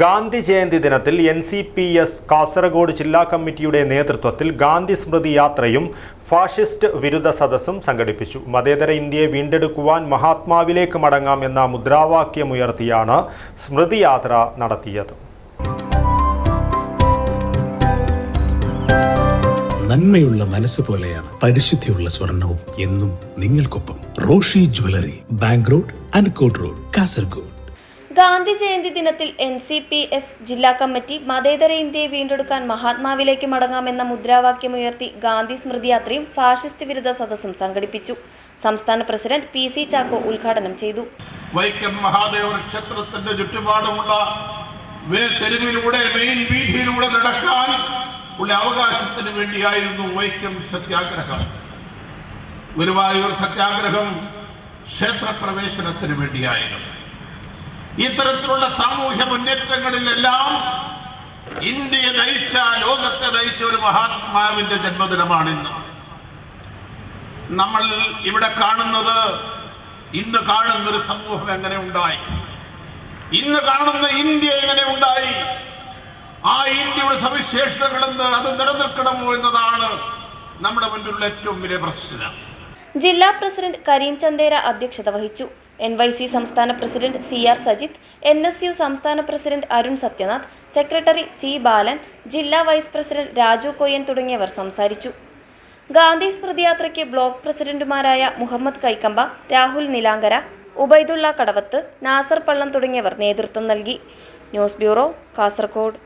ഗാന്ധി ജയന്തി ദിനത്തിൽ N C P S Kasaragod ജില്ലാ കമ്മിറ്റിയുടെ നേതൃത്വത്തിൽ ഗാന്ധി സ്മൃതി യാത്രയും ഫാഷിസ്റ്റ് വിരുദ്ധ സദസ്സും സംഘടിപ്പിച്ചു. മതേതര ഇന്ത്യയെ വീണ്ടെടുക്കുവാൻ മഹാത്മാവിലേക്ക് മടങ്ങാം എന്ന മുദ്രാവാക്യമുയർത്തിയാണ് സ്മൃതി യാത്ര നടത്തിയത്. നന്മയുള്ള മനസ്സ് പോലെയാണ് പരിശുദ്ധിയുള്ള സ്വർണവും എന്നും നിങ്ങൾക്കൊപ്പം റോഷി ജ്വല്ലറി ബാങ്ക് റോഡ് അൻകോട്ട് റോഡ് കാസർഗോഡ്. ഗാന്ധി ജയന്തി ദിനത്തിൽ എൻ സി പി എസ് ജില്ലാ കമ്മിറ്റി മതേതര ഇന്ത്യയെ വീണ്ടെടുക്കാൻ മഹാത്മാവിലേക്ക് മടങ്ങാമെന്ന മുദ്രാവാക്യമുയർത്തി ഗാന്ധി സ്മൃതിയാത്രയും ഫാഷിസ്റ്റ് വിരുദ്ധ സദസ്സും സംഘടിപ്പിച്ചു. സംസ്ഥാന പ്രസിഡന്റ് പി സി ചാക്കോ ഉദ്ഘാടനം ചെയ്തു. വൈക്കം മഹാദേവ ക്ഷേത്രത്തിന്റെ ചുറ്റുപാടുമുള്ള തെരുവിലൂടെ മെയിൻ വീതിയിലൂടെ നടക്കാൻ ഉള്ള അവകാശത്തിന് വേണ്ടിയായിരുന്നു വൈക്കം സത്യാഗ്രഹം. ഗുരുവായൂർ സത്യാഗ്രഹം ക്ഷേത്രപ്രവേശനത്തിന് വേണ്ടിയായിരുന്നു. ഇത്തരത്തിലുള്ള സാമൂഹ്യ മുന്നേറ്റങ്ങളിലെല്ലാം ഇന്ത്യയെ നയിച്ച ലോകത്തെ നയിച്ച ഒരു മഹാത്മാവിന്റെ ജന്മദിനമാണ് ഇന്ന് നമ്മൾ ഇവിടെ കാണുന്നത് ഇന്ന് കാണുന്ന ഒരു സമൂഹം എങ്ങനെ ഉണ്ടായി? ഇന്ന് കാണുന്ന ഇന്ത്യ എങ്ങനെ ഉണ്ടായി? ആ ഇന്ത്യയുടെ സവിശേഷതകൾ എന്ത് അത് നിലനിൽക്കണമോ എന്നതാണ് നമ്മുടെ മുന്നിലുള്ള ഏറ്റവും വലിയ പ്രശ്നം. ജില്ലാ പ്രസിഡന്റ് കരീം ചന്ദേര അധ്യക്ഷത വഹിച്ചു. എൻ വൈ സി സംസ്ഥാന president C R Sajith N S U സംസ്ഥാന president Arun Sathyanath secretary C Balan ജില്ലാ വൈസ് പ്രസിഡന്റ് രാജു കൊയ്യൻ തുടങ്ങിയവർ സംസാരിച്ചു. ഗാന്ധി സ്മൃതിയാത്രയ്ക്ക് ബ്ലോക്ക് പ്രസിഡന്റുമാരായ മുഹമ്മദ് കൈക്കമ്പ രാഹുൽ നിലാങ്കര ഉബൈദുള്ള കടവത്ത് നാസർ പള്ളം തുടങ്ങിയവർ നേതൃത്വം നൽകി. News bureau Kasaragod